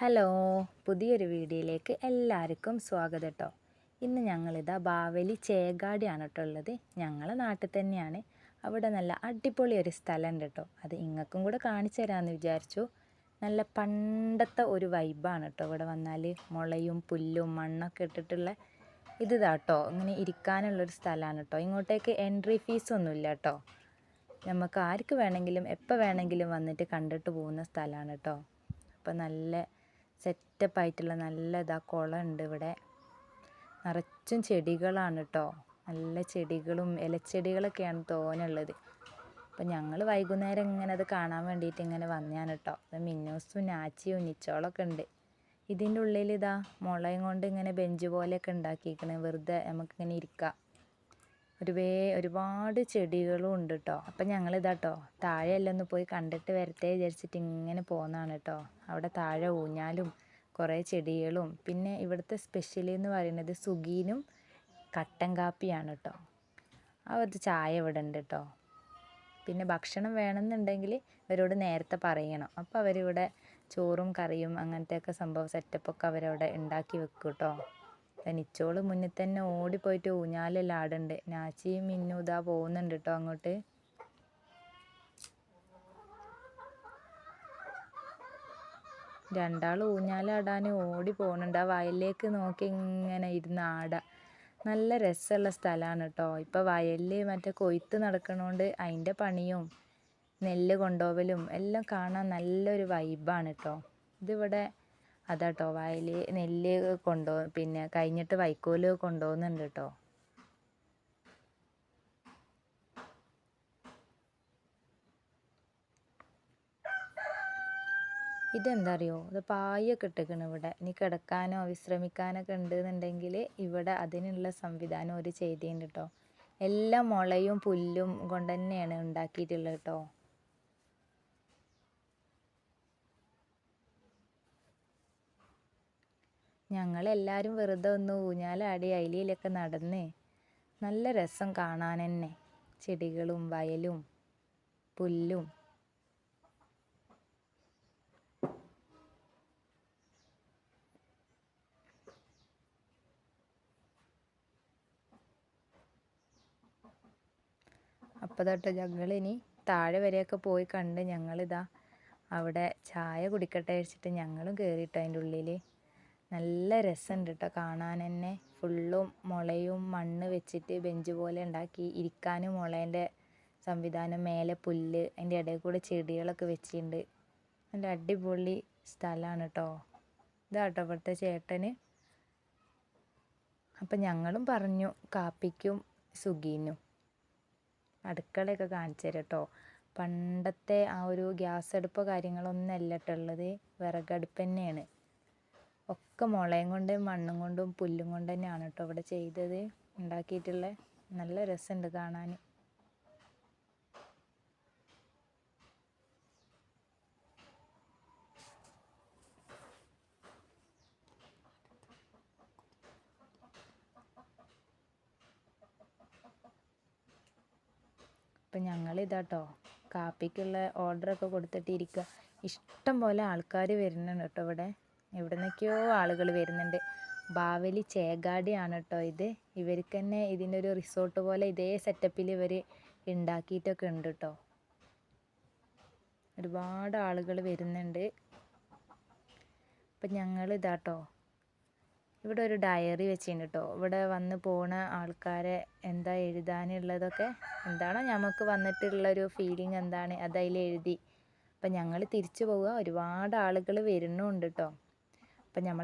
Hello പുതിയൊരു വീഡിയോയിലേക്ക് എല്ലാവർക്കും സ്വാഗതം കേട്ടോ ഇന്ന് ഞങ്ങളിതാ ബാവലി ചേകാടിയാണ് കേട്ടോ ഉള്ളത്. ഞങ്ങളെ നാട്ടിൽ തന്നെയാണ്. അവിടെ നല്ല അടിപൊളി ഒരു സ്ഥലമുണ്ട് കേട്ടോ. അത് ഇങ്ങക്കും കൂടെ കാണിച്ചു തരാമെന്ന് വിചാരിച്ചു. നല്ല പണ്ടത്തെ ഒരു വൈബാണ് കേട്ടോ ഇവിടെ വന്നാൽ. മുളയും പുല്ലും മണ്ണൊക്കെ ഇട്ടിട്ടുള്ള ഇത് കേട്ടോ. ഇങ്ങനെ ഇരിക്കാനുള്ളൊരു സ്ഥലമാണ് കേട്ടോ. ഇങ്ങോട്ടേക്ക് എൻട്രി ഫീസൊന്നുമില്ല കേട്ടോ. നമുക്ക് ആർക്ക് വേണമെങ്കിലും എപ്പോൾ വേണമെങ്കിലും വന്നിട്ട് കണ്ടിട്ട് പോകുന്ന സ്ഥലമാണ് കേട്ടോ. അപ്പോൾ നല്ല സെറ്റപ്പ് ആയിട്ടുള്ള നല്ല ഇതാ ഉണ്ട് ഇവിടെ. നിറച്ചും ചെടികളാണ് കേട്ടോ നല്ല ചെടികളും ഇലച്ചെടികളൊക്കെയാണ് തോനുള്ളത്. അപ്പം ഞങ്ങൾ വൈകുന്നേരം ഇങ്ങനെ അത് കാണാൻ വേണ്ടിയിട്ട് ഇങ്ങനെ വന്നതാണ് കേട്ടോ അത് മിന്നൂസും നാച്ചിയും നിച്ചോളൊക്കെ ഉണ്ട്. ഇതിന്റെ ഉള്ളിൽ ഇതാ മുളയും കൊണ്ട് ഇങ്ങനെ ബെഞ്ച് പോലെയൊക്കെ ഉണ്ടാക്കിയിരിക്കണേ വെറുതെ നമുക്കിങ്ങനെ ഇരിക്കാം. ഒരു വേ ഒരുപാട് ചെടികളും ഉണ്ട് കേട്ടോ അപ്പം ഞങ്ങൾ ഇതാട്ടോ താഴെ എല്ലാം ഒന്ന് പോയി കണ്ടിട്ട് വരട്ടെ വിചാരിച്ചിട്ട് ഇങ്ങനെ പോകുന്നതാണ് കേട്ടോ അവിടെ താഴെ ഊഞ്ഞാലും കുറേ ചെടികളും പിന്നെ ഇവിടുത്തെ സ്പെഷ്യലി എന്ന് പറയുന്നത് സുഗീനും കട്ടൻ കാപ്പിയാണ് കേട്ടോ ഒരു ചായ ഇവിടെ ഉണ്ട് കേട്ടോ പിന്നെ ഭക്ഷണം വേണമെന്നുണ്ടെങ്കിൽ ഇവരോട് നേരത്തെ പറയണം. അപ്പോൾ അവരിവിടെ ചോറും കറിയും അങ്ങനത്തെയൊക്കെ സംഭവം സെറ്റപ്പൊക്കെ അവരവിടെ ഉണ്ടാക്കി വെക്കും കേട്ടോ നിച്ചോൾ മുന്നിൽ തന്നെ ഓടിപ്പോയിട്ട് ഊഞ്ഞാലെല്ലാം ആടുണ്ട് നാച്ചിയും ഇന്നും ഇതാ പോകുന്നുണ്ട് കേട്ടോ അങ്ങോട്ട്. രണ്ടാൾ ഊഞ്ഞാലാടാൻ ഓടി പോകുന്നുണ്ട്. ആ വയലിലേക്ക് നോക്കി ഇങ്ങനെ ഇരുന്ന് ആടാ. നല്ല രസമുള്ള സ്ഥലമാണ് കേട്ടോ. ഇപ്പോൾ വയലിൽ മറ്റേ കൊയ്ത്ത് നടക്കണോണ്ട് അതിന്റെ പണിയും നെല്ല് കൊണ്ടോവലും എല്ലാം കാണാൻ നല്ലൊരു വൈബാണ് കേട്ടോ. ഇതിവിടെ അതാട്ടോ വയൽ നെല്ല് കൊണ്ടോ പിന്നെ കഴിഞ്ഞിട്ട് വൈക്കോൽ കൊണ്ടുപോകുന്നുണ്ട് കേട്ടോ ഇതെന്താ അറിയോ ഇത് പായൊക്കെ ഇട്ടേക്കണ് ഇവിടെ. ഇനി കിടക്കാനോ വിശ്രമിക്കാനൊക്കെ ഉണ്ടെന്നുണ്ടെങ്കിൽ ഇവിടെ അതിനുള്ള സംവിധാനം ഒരു ചെയ്തിട്ടുണ്ട് കേട്ടോ എല്ലാം മുളയും പുല്ലും കൊണ്ട് തന്നെയാണ് ഉണ്ടാക്കിയിട്ടുള്ളത് കേട്ടോ ഞങ്ങളെല്ലാവരും വെറുതെ ഒന്ന് ഊഞ്ഞാലാടി അയിലയിലൊക്കെ നടന്ന്. നല്ല രസം കാണാൻ തന്നെ ചെടികളും വയലും പുല്ലും. അപ്പോൾ തൊട്ട് ഇനി താഴെ വരെയൊക്കെ പോയി കണ്ട് ഞങ്ങളിതാ അവിടെ ചായ കുടിക്കട്ടെ വെച്ചിട്ട് ഞങ്ങളും കയറിയിട്ടോ അതിന്റെ ഉള്ളിൽ നല്ല രസമുണ്ട് കേട്ടോ കാണാൻ തന്നെ ഫുള്ളും മുളയും മണ്ണ് വെച്ചിട്ട് ബെഞ്ച് പോലെ ഉണ്ടാക്കി ഇരിക്കാനും മുളേന്റെ സംവിധാനം മേലെ പുല്ല് അതിന്റെ ഇടയിൽ കൂടെ ചെടികളൊക്കെ വെച്ചിട്ടുണ്ട് നല്ല അടിപൊളി സ്ഥലമാണ് കേട്ടോ ഇതാട്ടോ ഇവിടുത്തെ ചേട്ടന്. അപ്പം ഞങ്ങളും പറഞ്ഞു കാപ്പിക്കും സുഗീനും. അടുക്കളയൊക്കെ കാണിച്ചു തരാം കേട്ടോ പണ്ടത്തെ ആ ഒരു ഗ്യാസ് അടുപ്പോ കാര്യങ്ങളൊന്നും അല്ല കേട്ടോ ഉള്ളത്. വിറകടുപ്പ് തന്നെയാണ് ഒക്കെ മുളയും കൊണ്ട് മണ്ണും കൊണ്ടും പുല്ലും കൊണ്ട് തന്നെയാണ് കേട്ടോ ഇവിടെ ചെയ്തത്. ഉണ്ടാക്കിയിട്ടുള്ളത് നല്ല രസമുണ്ട് കാണാൻ. അപ്പം ഞങ്ങൾ ഇതാട്ടോ കാപ്പിക്കുള്ള ഓർഡറൊക്കെ കൊടുത്തിട്ട് ഇരിക്കുക ഇഷ്ടം പോലെ ആൾക്കാർ വരുന്നുണ്ട് കേട്ടോ ഇവിടെ. എവിടെ നിന്നൊക്കെയോ ആളുകൾ വരുന്നുണ്ട്. ബാവലി ചേകാടിയാണ് കേട്ടോ ഇത്. ഇവർക്ക് തന്നെ ഇതിന്റെ ഒരു റിസോർട്ട് പോലെ ഇതേ സെറ്റപ്പിൽ ഇവർ ഉണ്ടാക്കിയിട്ടൊക്കെ ഉണ്ട് കേട്ടോ ഒരുപാട് ആളുകൾ വരുന്നുണ്ട്. അപ്പം ഞങ്ങൾ ഇതാട്ടോ. ഇവിടെ ഒരു ഡയറി വെച്ചിട്ടുണ്ട് കേട്ടോ ഇവിടെ വന്ന് പോണ ആൾക്കാരെ എന്താ എഴുതാനുള്ളതൊക്കെ എന്താണോ നമുക്ക് വന്നിട്ടുള്ളൊരു ഫീലിംഗ് എന്താണ് അത് അതിൽ എഴുതി. അപ്പം ഞങ്ങൾ തിരിച്ചു പോവുക. ഒരുപാട് ആളുകൾ വരുന്നുണ്ട് കേട്ടോ അപ്പം നമ്മൾ